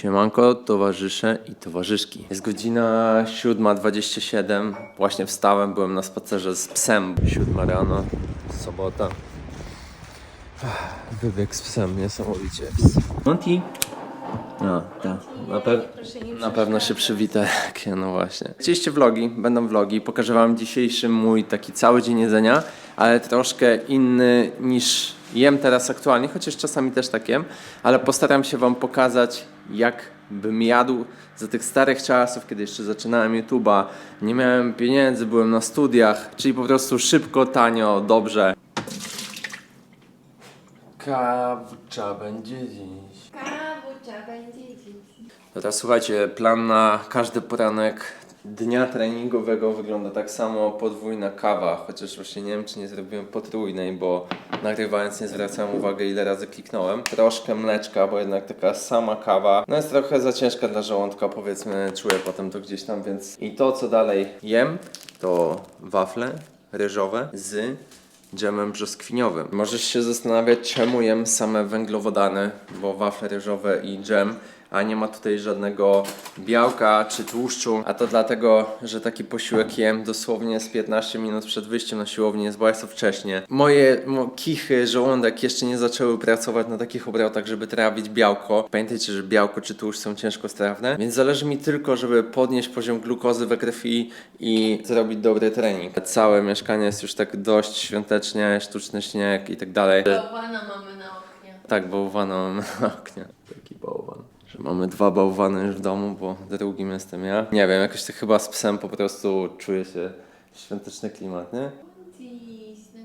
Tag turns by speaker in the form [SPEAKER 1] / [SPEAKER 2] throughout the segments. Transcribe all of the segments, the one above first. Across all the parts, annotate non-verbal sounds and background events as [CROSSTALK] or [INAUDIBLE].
[SPEAKER 1] Siemanko, towarzysze i towarzyszki. Jest godzina 7.27. Właśnie wstałem, byłem na spacerze z psem. 7 rano, sobota. Wybieg z psem, niesamowicie. Monty? No, tak. Na, pe- na pewno się przywita, [LAUGHS] no właśnie. Chcieliście vlogi, będą vlogi. Pokażę wam dzisiejszy mój taki cały dzień jedzenia, ale troszkę inny niż jem teraz aktualnie, chociaż czasami też tak jem, ale postaram się wam pokazać, jak bym jadł za tych starych czasów, kiedy jeszcze zaczynałem YouTube'a, nie miałem pieniędzy, byłem na studiach, czyli po prostu szybko, tanio, dobrze. Kawcza będzie dziś.
[SPEAKER 2] Kawucza będzie dziś.
[SPEAKER 1] Teraz słuchajcie, plan na każdy poranek dnia treningowego wygląda tak samo, podwójna kawa, chociaż właśnie nie wiem czy nie zrobiłem potrójnej, bo nagrywając nie zwracałem uwagi ile razy kliknąłem. Troszkę mleczka, bo jednak taka sama kawa, no jest trochę za ciężka dla żołądka, powiedzmy, czuję potem to gdzieś tam, więc i to co dalej jem, to wafle ryżowe z dżemem brzoskwiniowym. Możesz się zastanawiać, czemu jem same węglowodany, bo wafle ryżowe i dżem, a nie ma tutaj żadnego białka czy tłuszczu. A to dlatego, że taki posiłek jem dosłownie z 15 minut przed wyjściem na siłownię, jest bardzo wcześnie. Moje mo, kichy, żołądek jeszcze nie zaczęły pracować na takich obrotach, żeby trawić białko. Pamiętajcie, że białko czy tłuszcz są ciężko strawne, więc zależy mi tylko, żeby podnieść poziom glukozy we krwi i zrobić dobry trening. Całe mieszkanie jest już tak dość świątecznie, sztuczny śnieg i tak dalej.
[SPEAKER 2] Bałwana mamy na oknie.
[SPEAKER 1] Tak, bałwana mamy na oknie. Taki bałwan. Mamy dwa bałwany już w domu, bo drugim jestem ja. Nie wiem, jakoś tak chyba z psem po prostu czuje się świąteczny klimat, nie?
[SPEAKER 2] Dziś, no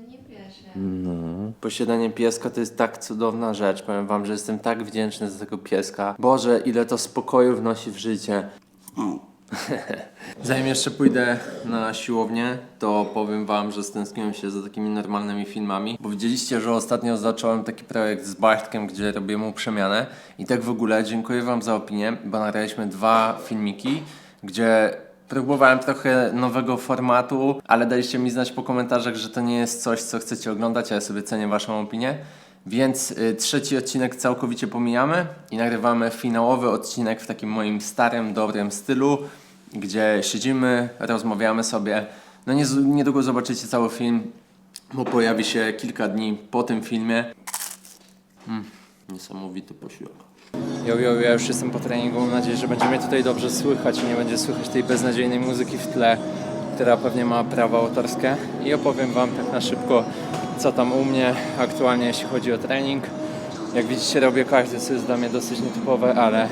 [SPEAKER 2] nie.
[SPEAKER 1] No. Posiadanie pieska to jest tak cudowna rzecz. Powiem wam, że jestem tak wdzięczny za tego pieska. Boże, ile to spokoju wnosi w życie. [LAUGHS] Zanim jeszcze pójdę na siłownię, to powiem wam, że stęskniłem się za takimi normalnymi filmami, bo widzieliście, że ostatnio zacząłem taki projekt z Bartkiem, gdzie robię mu przemianę i tak w ogóle dziękuję wam za opinię, bo nagraliśmy dwa filmiki, gdzie próbowałem trochę nowego formatu, ale daliście mi znać po komentarzach, że to nie jest coś, co chcecie oglądać, a ja sobie cenię waszą opinię. Więc y, trzeci odcinek całkowicie pomijamy i nagrywamy finałowy odcinek w takim moim starym, dobrym stylu, gdzie siedzimy, rozmawiamy sobie. No nie, niedługo zobaczycie cały film, bo pojawi się kilka dni po tym filmie. Mm, niesamowity posiłek. Jo, jo, ja już jestem po treningu. Mam nadzieję, że będzie mnie tutaj dobrze słychać i nie będzie słychać tej beznadziejnej muzyki w tle, która pewnie ma prawa autorskie. I opowiem Wam tak na szybko, co tam u mnie aktualnie, jeśli chodzi o trening. Jak widzicie, robię każdy, co jest dla mnie dosyć nietypowe, ale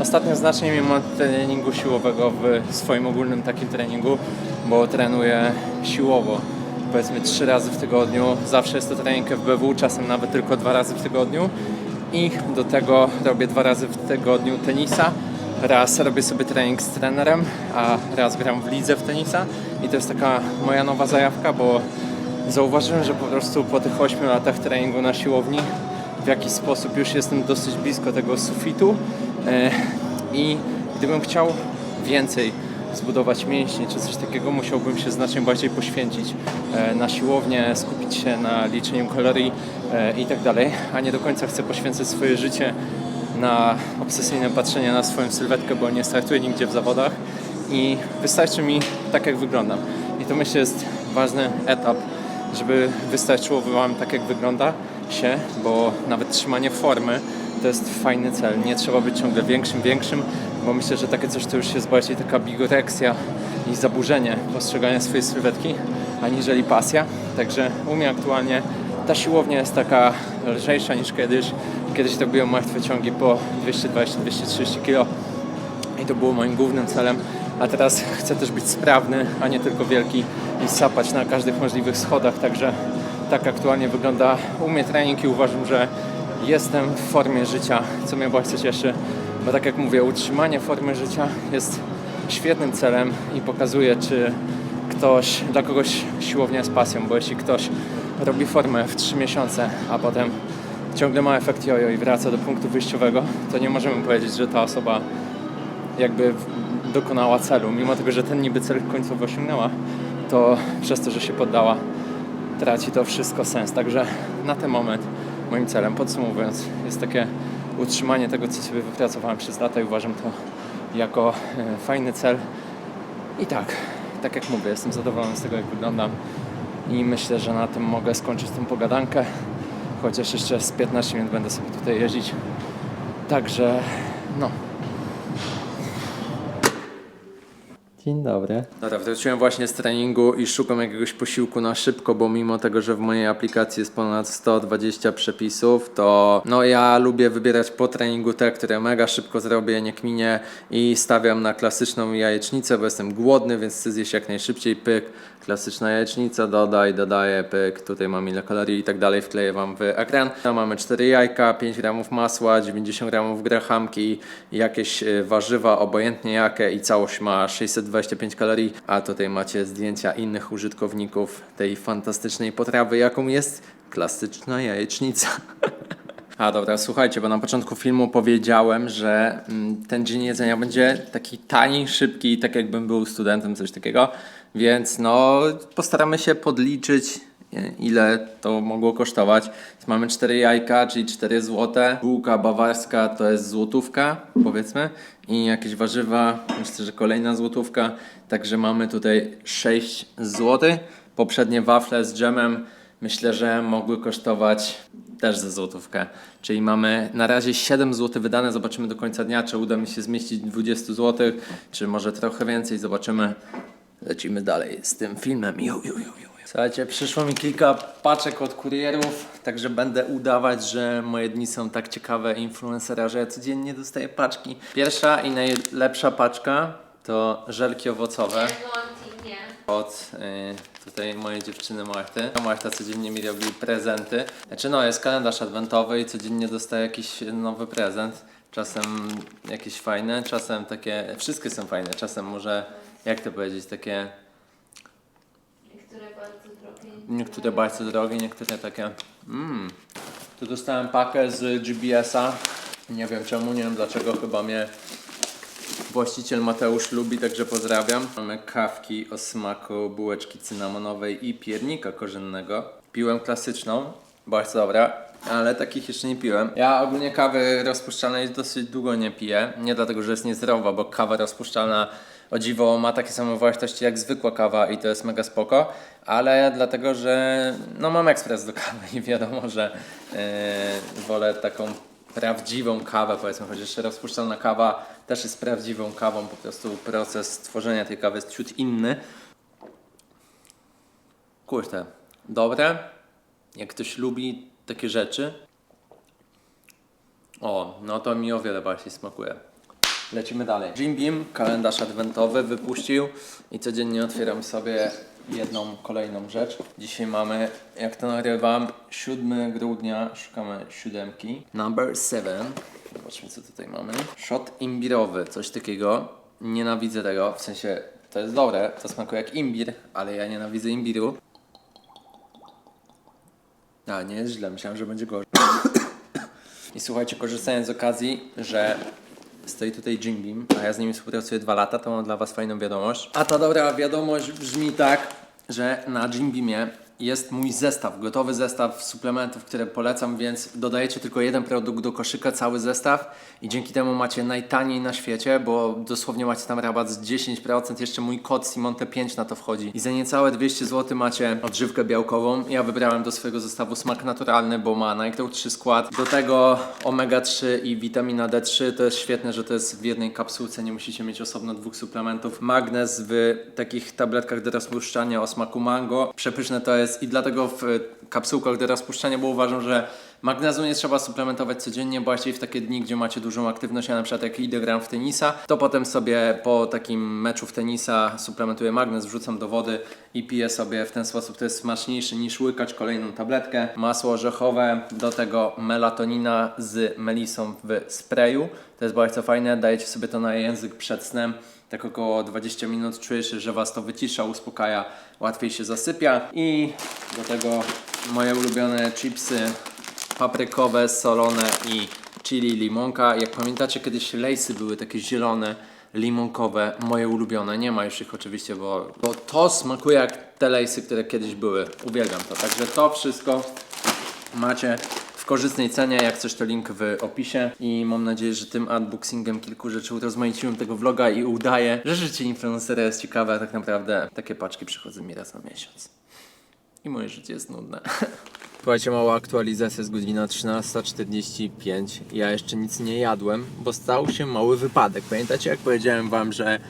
[SPEAKER 1] ostatnio znacznie mimo treningu siłowego w swoim ogólnym takim treningu, bo trenuję siłowo powiedzmy trzy razy w tygodniu. Zawsze jest to trening FBW, czasem nawet tylko dwa razy w tygodniu. I do tego robię dwa razy w tygodniu tenisa. Raz robię sobie trening z trenerem, a raz gram w lidze w tenisa. I to jest taka moja nowa zajawka, bo zauważyłem, że po prostu po tych 8 latach treningu na siłowni w jakiś sposób już jestem dosyć blisko tego sufitu. E, I gdybym chciał więcej zbudować mięśnie czy coś takiego, musiałbym się znacznie bardziej poświęcić e, na siłownię, skupić się na liczeniu kalorii e, i tak dalej, a nie do końca chcę poświęcać swoje życie na obsesyjne patrzenie na swoją sylwetkę, bo nie startuję nigdzie w zawodach i wystarczy mi tak, jak wyglądam. I to myślę jest ważny etap, żeby wystarczyło Wam tak, jak wygląda się, bo nawet trzymanie formy to jest fajny cel. Nie trzeba być ciągle większym, większym, bo myślę, że takie coś to już jest bardziej taka bigoreksja i zaburzenie postrzegania swojej sylwetki, aniżeli pasja. Także u mnie aktualnie ta siłownia jest taka lżejsza niż kiedyś. Kiedyś to były martwe ciągi po 220-230 kg i to było moim głównym celem. A teraz chcę też być sprawny, a nie tylko wielki i sapać na każdych możliwych schodach. Także tak aktualnie wygląda u mnie trening i uważam, że jestem w formie życia, co mnie bardzo cieszy, bo tak jak mówię, utrzymanie formy życia jest świetnym celem i pokazuje, czy ktoś, dla kogoś siłownia jest pasją, bo jeśli ktoś robi formę w 3 miesiące, a potem ciągle ma efekt jojo i wraca do punktu wyjściowego, to nie możemy powiedzieć, że ta osoba jakby dokonała celu. Mimo tego, że ten niby cel końcowy osiągnęła, to przez to, że się poddała, traci to wszystko sens. Także na ten moment moim celem, podsumowując, jest takie
[SPEAKER 3] utrzymanie tego, co sobie wypracowałem przez lata i uważam to jako e, fajny cel. I tak, tak jak mówię, jestem zadowolony z tego, jak wyglądam i myślę, że na tym mogę skończyć tę pogadankę, chociaż jeszcze z 15 minut będę sobie tutaj jeździć. Także, no,
[SPEAKER 1] Dzień dobry. Dobra, wróciłem właśnie z treningu i szukam jakiegoś posiłku na szybko, bo mimo tego, że w mojej aplikacji jest ponad 120 przepisów, to no ja lubię wybierać po treningu te, które mega szybko zrobię, nie kminie i stawiam na klasyczną jajecznicę, bo jestem głodny, więc chcę zjeść jak najszybciej, pyk, klasyczna jajecznica, dodaj, dodaję, pyk, tutaj mam ile kalorii i tak dalej, wkleję Wam w ekran. Tam mamy 4 jajka, 5 gramów masła, 90 gramów grahamki, jakieś e, warzywa, obojętnie jakie i całość ma 625 kalorii, a tutaj macie zdjęcia innych użytkowników tej fantastycznej potrawy, jaką jest klasyczna jajecznica. [LAUGHS] A dobra, słuchajcie, bo na początku filmu powiedziałem, że mm, ten dzień jedzenia będzie taki tani, szybki, tak jakbym był studentem, coś takiego. Więc no, postaramy się podliczyć, e, ile to mogło kosztować. Mamy 4 jajka, czyli 4 złote. Bułka bawarska to jest złotówka, powiedzmy. I jakieś warzywa, myślę, że kolejna złotówka. Także mamy tutaj 6 złotych. Poprzednie wafle z dżemem myślę, że mogły kosztować też ze złotówkę. Czyli mamy na razie 7 zł wydane. Zobaczymy do końca dnia, czy uda mi się zmieścić 20 zł, czy może trochę więcej. Zobaczymy. Lecimy dalej z tym filmem. Ju, ju, ju, ju. Słuchajcie, przyszło mi kilka paczek od kurierów, także będę udawać, że moje dni są tak ciekawe influencera, że ja codziennie dostaję paczki. Pierwsza i najlepsza paczka to żelki owocowe od y, tutaj mojej dziewczyny Marty. Marta codziennie mi robi prezenty. Znaczy no, jest kalendarz adwentowy i codziennie dostaję jakiś nowy prezent. Czasem jakieś fajne, czasem takie, wszystkie są fajne, czasem może, jak to powiedzieć, takie
[SPEAKER 2] Niektóre bardzo drogie.
[SPEAKER 1] niektóre bardzo drogie, niektóre takie mmm. Tu dostałem pakę z GBS-a. Nie wiem czemu, nie wiem dlaczego, chyba mnie Właściciel Mateusz lubi, także pozdrawiam. Mamy kawki o smaku bułeczki cynamonowej i piernika korzennego. Piłem klasyczną, bardzo dobra, ale takich jeszcze nie piłem. Ja ogólnie kawy rozpuszczalnej dosyć długo nie piję. Nie dlatego, że jest niezdrowa, bo kawa rozpuszczalna o dziwo ma takie same wartości jak zwykła kawa i to jest mega spoko, ale dlatego, że no mam ekspres do kawy i wiadomo, że yy, wolę taką prawdziwą kawę, powiedzmy, chociaż rozpuszczalna kawa też jest prawdziwą kawą, po prostu proces tworzenia tej kawy jest ciut inny. Kurczę, dobre. Jak ktoś lubi takie rzeczy, o, no to mi o wiele bardziej smakuje. Lecimy dalej. Jim Beam, kalendarz adwentowy wypuścił i codziennie otwieram sobie jedną kolejną rzecz. Dzisiaj mamy, jak to nagrywam, 7 grudnia, szukamy siódemki. Number 7. Zobaczmy co tutaj mamy. Shot imbirowy, coś takiego. Nienawidzę tego, w sensie to jest dobre, to smakuje jak imbir, ale ja nienawidzę imbiru. A, nie jest źle, myślałem, że będzie gorzej. [COUGHS] I słuchajcie, korzystając z okazji, że stoi tutaj Beam, a ja z nimi współpracuję dwa lata, to mam dla Was fajną wiadomość. A ta dobra wiadomość brzmi tak, że na Jim Beamie jest mój zestaw, gotowy zestaw suplementów, które polecam, więc dodajecie tylko jeden produkt do koszyka, cały zestaw i dzięki temu macie najtaniej na świecie, bo dosłownie macie tam rabat z 10%, jeszcze mój kod Simonte5 na to wchodzi i za niecałe 200 zł macie odżywkę białkową. Ja wybrałem do swojego zestawu smak naturalny, bo ma najkrótszy skład. Do tego omega-3 i witamina D3, to jest świetne, że to jest w jednej kapsułce, nie musicie mieć osobno dwóch suplementów. Magnez w takich tabletkach do rozpuszczania o smaku mango. Przepyszne to jest i dlatego w kapsułkach do rozpuszczania, bo uważam, że magnezu nie trzeba suplementować codziennie, właśnie w takie dni, gdzie macie dużą aktywność, ja na przykład jak idę gram w tenisa, to potem sobie po takim meczu w tenisa suplementuję magnez, wrzucam do wody i piję sobie w ten sposób. To jest smaczniejsze niż łykać kolejną tabletkę. Masło orzechowe, do tego melatonina z melisą w sprayu. To jest bardzo fajne, dajecie sobie to na język przed snem tak około 20 minut czujesz, że Was to wycisza, uspokaja, łatwiej się zasypia i do tego moje ulubione chipsy paprykowe, solone i chili limonka. Jak pamiętacie, kiedyś lejsy były takie zielone, limonkowe, moje ulubione. Nie ma już ich oczywiście, bo, bo to smakuje jak te lejsy, które kiedyś były. Uwielbiam to. Także to wszystko macie korzystnej cenie. Jak coś to link w opisie. I mam nadzieję, że tym unboxingiem kilku rzeczy urozmaiciłem tego vloga i udaję, że życie influencera jest ciekawe, a tak naprawdę takie paczki przychodzą mi raz na miesiąc. I moje życie jest nudne. [LAUGHS] Słuchajcie, mała aktualizacja z godzina 13.45. Ja jeszcze nic nie jadłem, bo stał się mały wypadek. Pamiętacie, jak powiedziałem wam, że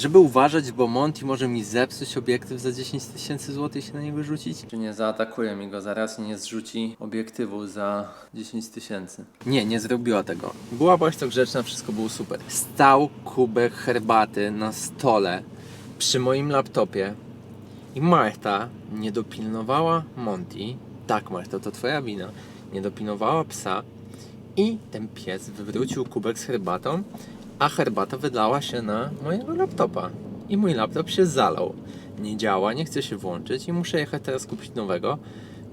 [SPEAKER 1] żeby uważać, bo Monty może mi zepsuć obiektyw za 10 tysięcy złotych i się na niego rzucić? Czy nie zaatakuje mi go zaraz i nie zrzuci obiektywu za 10 tysięcy? Nie, nie zrobiła tego. Była bardzo grzeczna, wszystko było super. Stał kubek herbaty na stole przy moim laptopie i Marta nie dopilnowała Monty. Tak, Marta, to twoja wina. Nie dopilnowała psa i ten pies wywrócił kubek z herbatą, a herbata wydała się na mojego laptopa. I mój laptop się zalał. Nie działa, nie chce się włączyć i muszę jechać teraz kupić nowego,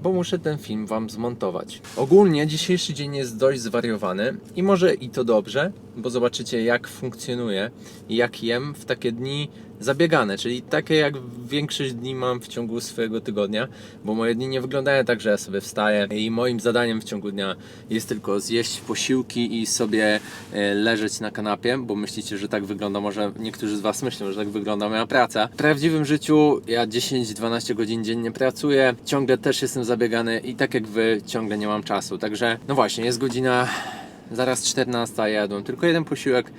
[SPEAKER 1] bo muszę ten film wam zmontować. Ogólnie dzisiejszy dzień jest dość zwariowany i może i to dobrze, bo zobaczycie jak funkcjonuje i jak jem w takie dni zabiegane, czyli takie jak większość dni mam w ciągu swojego tygodnia, bo moje dni nie wyglądają tak, że ja sobie wstaję i moim zadaniem w ciągu dnia jest tylko zjeść posiłki i sobie e, leżeć na kanapie, bo myślicie, że tak wygląda, może niektórzy z Was myślą, że tak wygląda moja praca. W prawdziwym życiu ja 10-12 godzin dziennie pracuję, ciągle też jestem zabiegany i tak jak Wy ciągle nie mam czasu, także no właśnie, jest godzina zaraz 14, ja jadłem tylko jeden posiłek,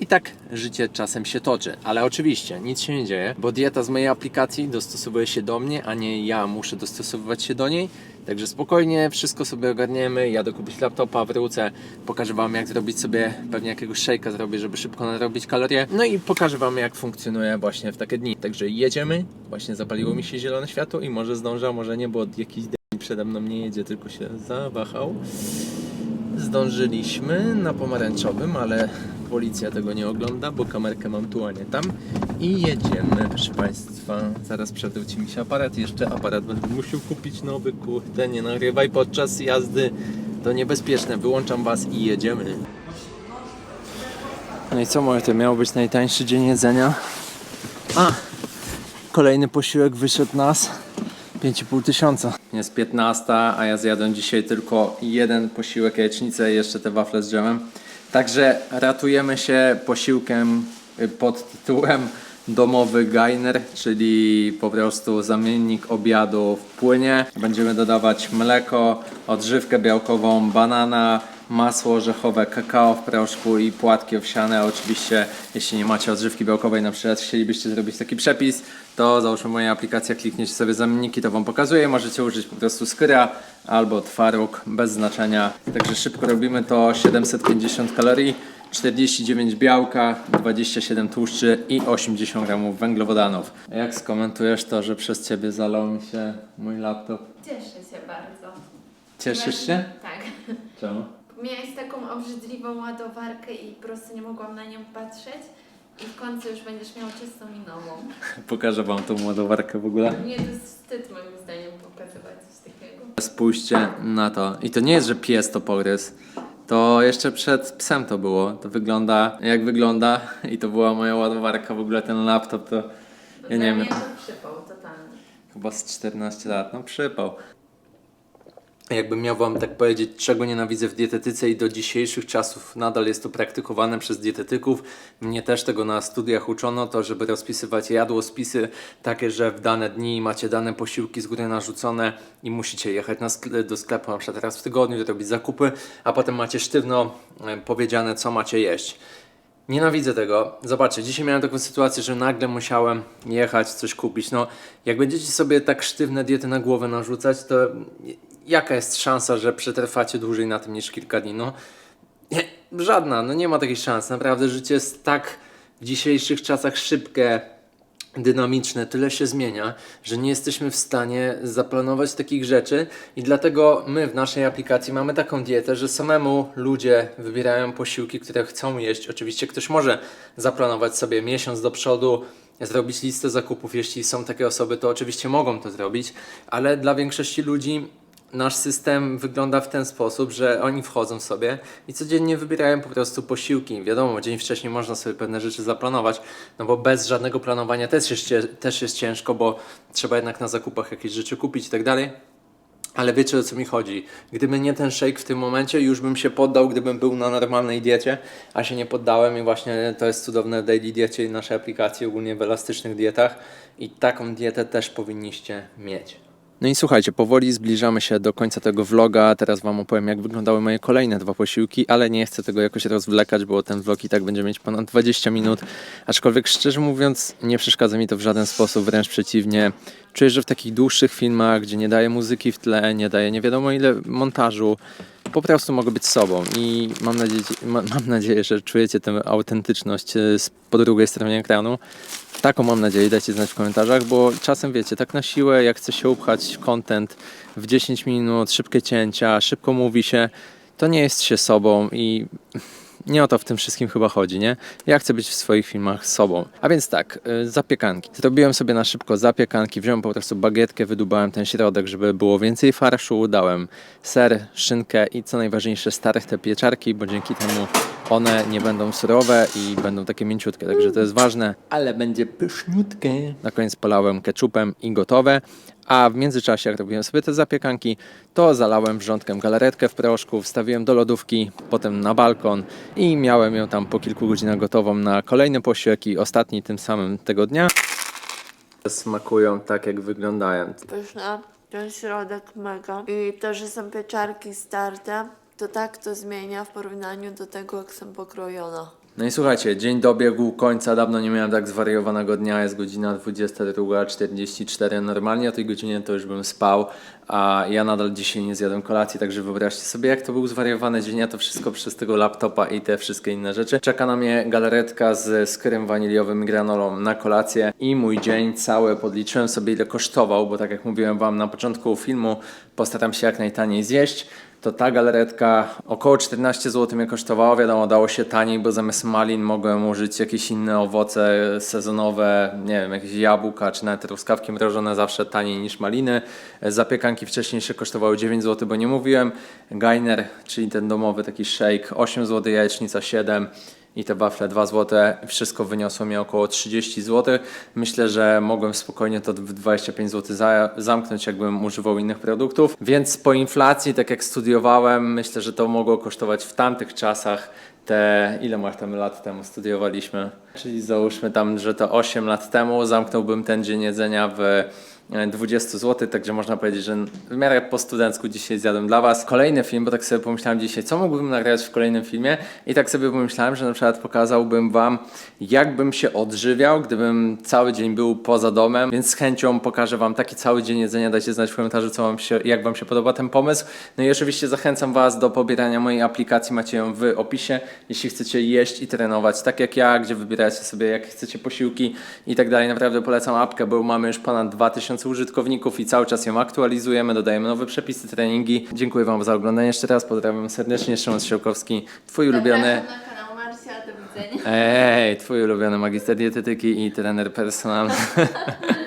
[SPEAKER 1] i tak życie czasem się toczy, ale oczywiście nic się nie dzieje, bo dieta z mojej aplikacji dostosowuje się do mnie, a nie ja muszę dostosowywać się do niej. Także spokojnie, wszystko sobie ogarniemy. Jadę kupić laptopa, wrócę, pokażę Wam jak zrobić sobie pewnie jakiegoś shake'a zrobię, żeby szybko narobić kalorie. No i pokażę Wam jak funkcjonuje właśnie w takie dni. Także jedziemy, właśnie zapaliło mi się zielone światło i może zdążę, może nie, bo jakiś dzień przede mną nie jedzie, tylko się zawahał. Zdążyliśmy na pomarańczowym, ale policja tego nie ogląda, bo kamerkę mam tu, a nie tam. I jedziemy, proszę Państwa. Zaraz przewróci mi się aparat. Jeszcze aparat będę musiał kupić nowy. Kurde, nie nagrywaj podczas jazdy. To niebezpieczne. Wyłączam Was i jedziemy. No i co, moje to miał być najtańszy dzień jedzenia? A, kolejny posiłek wyszedł nas 5,5 tysiąca. Jest 15, a ja zjadłem dzisiaj tylko jeden posiłek jajecznicę i jeszcze te wafle z dżemem. Także ratujemy się posiłkiem y, pod tytułem domowy gainer, czyli po prostu zamiennik obiadu w płynie. Będziemy dodawać mleko, odżywkę białkową, banana, masło orzechowe, kakao w proszku i płatki owsiane. Oczywiście, jeśli nie macie odżywki białkowej, na przykład chcielibyście zrobić taki przepis, to załóżmy moja aplikacja, klikniecie sobie zamienniki, to Wam pokazuje. Możecie użyć po prostu skyra albo twaróg, bez znaczenia. Także szybko robimy to 750 kalorii. 49 białka, 27 tłuszczy i 80 gramów węglowodanów. Jak skomentujesz to, że przez Ciebie zalał mi się mój laptop?
[SPEAKER 2] Cieszę się bardzo.
[SPEAKER 1] Cieszysz się?
[SPEAKER 2] Tak.
[SPEAKER 1] Czemu?
[SPEAKER 2] Miałeś taką obrzydliwą ładowarkę i po prostu nie mogłam na nią patrzeć. I w końcu już będziesz miał czystą i nową. [LAUGHS]
[SPEAKER 1] Pokażę Wam tą ładowarkę w ogóle.
[SPEAKER 2] Nie, to jest wstyd moim zdaniem pokazywać coś takiego.
[SPEAKER 1] Spójrzcie na to. I to nie jest, że pies to pogryzł. To jeszcze przed psem to było. To wygląda jak wygląda [LAUGHS] i to była moja ładowarka. W ogóle ten laptop to Ja nie wiem.
[SPEAKER 2] to przypał totalny.
[SPEAKER 1] chyba z 14 lat. No przypał. Jakbym miał wam tak powiedzieć, czego nienawidzę w dietetyce i do dzisiejszych czasów nadal jest to praktykowane przez dietetyków. Mnie też tego na studiach uczono, to żeby rozpisywać jadłospisy takie, że w dane dni macie dane posiłki z góry narzucone i musicie jechać skle- do sklepu na przykład raz w tygodniu, robić zakupy, a potem macie sztywno e, powiedziane, co macie jeść. Nienawidzę tego. Zobaczcie, dzisiaj miałem taką sytuację, że nagle musiałem jechać, coś kupić. No, jak będziecie sobie tak sztywne diety na głowę narzucać, to jaka jest szansa, że przetrwacie dłużej na tym niż kilka dni? No, nie, żadna, no nie ma takiej szansy. Naprawdę życie jest tak w dzisiejszych czasach szybkie, dynamiczne, tyle się zmienia, że nie jesteśmy w stanie zaplanować takich rzeczy i dlatego my w naszej aplikacji mamy taką dietę, że samemu ludzie wybierają posiłki, które chcą jeść. Oczywiście ktoś może zaplanować sobie miesiąc do przodu, zrobić listę zakupów, jeśli są takie osoby, to oczywiście mogą to zrobić, ale dla większości ludzi nasz system wygląda w ten sposób, że oni wchodzą sobie i codziennie wybierają po prostu posiłki. Wiadomo, dzień wcześniej można sobie pewne rzeczy zaplanować, no bo bez żadnego planowania też jest, też jest ciężko, bo trzeba jednak na zakupach jakieś rzeczy kupić i tak dalej. Ale wiecie o co mi chodzi. Gdyby nie ten shake w tym momencie, już bym się poddał, gdybym był na normalnej diecie, a się nie poddałem i właśnie to jest cudowne daily diecie i naszej aplikacji, ogólnie w elastycznych dietach i taką dietę też powinniście mieć. No i słuchajcie, powoli zbliżamy się do końca tego vloga. Teraz Wam opowiem, jak wyglądały moje kolejne dwa posiłki, ale nie chcę tego jakoś rozwlekać, bo ten vlog i tak będzie mieć ponad 20 minut. Aczkolwiek szczerze mówiąc, nie przeszkadza mi to w żaden sposób, wręcz przeciwnie. Czuję, że w takich dłuższych filmach, gdzie nie daję muzyki w tle, nie daję nie wiadomo ile montażu, po prostu mogę być sobą i mam nadzieję, ma- mam nadzieję że czujecie tę autentyczność e, po drugiej stronie ekranu. Taką mam nadzieję, dajcie znać w komentarzach, bo czasem wiecie, tak na siłę, jak chce się upchać content w 10 minut, szybkie cięcia, szybko mówi się, to nie jest się sobą i nie o to w tym wszystkim chyba chodzi, nie? Ja chcę być w swoich filmach sobą. A więc tak, y, zapiekanki. Zrobiłem sobie na szybko zapiekanki, wziąłem po prostu bagietkę, wydubałem ten środek, żeby było więcej farszu, dałem ser, szynkę i co najważniejsze stare te pieczarki, bo dzięki temu one nie będą surowe i będą takie mięciutkie, także to jest ważne, ale będzie pyszniutkie. Na koniec polałem ketchupem i gotowe. A w międzyczasie, jak robiłem sobie te zapiekanki, to zalałem wrzątkiem galaretkę w proszku, wstawiłem do lodówki, potem na balkon i miałem ją tam po kilku godzinach gotową na kolejny posiłek i ostatni tym samym tego dnia. Smakują tak, jak wyglądają.
[SPEAKER 2] Pyszna, ten środek mega. I to, że są pieczarki starte, to tak to zmienia w porównaniu do tego, jak są pokrojone.
[SPEAKER 1] No i słuchajcie, dzień dobiegł końca, dawno nie miałem tak zwariowanego dnia, jest godzina 22.44, normalnie o tej godzinie to już bym spał, a ja nadal dzisiaj nie zjadłem kolacji, także wyobraźcie sobie jak to był zwariowany dzień, a to wszystko przez tego laptopa i te wszystkie inne rzeczy. Czeka na mnie galaretka z skórem waniliowym granolą na kolację i mój dzień cały podliczyłem sobie ile kosztował, bo tak jak mówiłem wam na początku filmu, postaram się jak najtaniej zjeść to ta galaretka około 14 zł mnie kosztowała. Wiadomo, dało się taniej, bo zamiast malin mogłem użyć jakieś inne owoce sezonowe, nie wiem, jakieś jabłka czy nawet truskawki mrożone zawsze taniej niż maliny. Zapiekanki wcześniejsze kosztowały 9 zł, bo nie mówiłem. Gainer, czyli ten domowy taki shake 8 zł, jajecznica 7 i te wafle 2 zł. Wszystko wyniosło mi około 30 zł. Myślę, że mogłem spokojnie to w 25 zł za, zamknąć, jakbym używał innych produktów. Więc po inflacji, tak jak studiowałem, myślę, że to mogło kosztować w tamtych czasach te, ile masz tam lat temu studiowaliśmy? Czyli załóżmy tam, że to 8 lat temu zamknąłbym ten dzień jedzenia w 20 zł, także można powiedzieć, że w miarę po studencku dzisiaj zjadłem dla Was. Kolejny film, bo tak sobie pomyślałem dzisiaj, co mógłbym nagrać w kolejnym filmie i tak sobie pomyślałem, że na przykład pokazałbym Wam, jak bym się odżywiał, gdybym cały dzień był poza domem, więc z chęcią pokażę Wam taki cały dzień jedzenia, dajcie znać w komentarzu, co wam się, jak Wam się podoba ten pomysł. No i oczywiście zachęcam Was do pobierania mojej aplikacji, macie ją w opisie, jeśli chcecie jeść i trenować, tak jak ja, gdzie wybieracie sobie, jakie chcecie posiłki i tak dalej. Naprawdę polecam apkę, bo mamy już ponad 2000 użytkowników i cały czas ją aktualizujemy, dodajemy nowe przepisy, treningi. Dziękuję Wam za oglądanie jeszcze raz, pozdrawiam serdecznie, Szymon Strzałkowski, Twój ulubiony...
[SPEAKER 2] Zapraszam na kanał Marsia, do widzenia.
[SPEAKER 1] Ej, twój ulubiony magister dietetyki i trener personalny. [LAUGHS]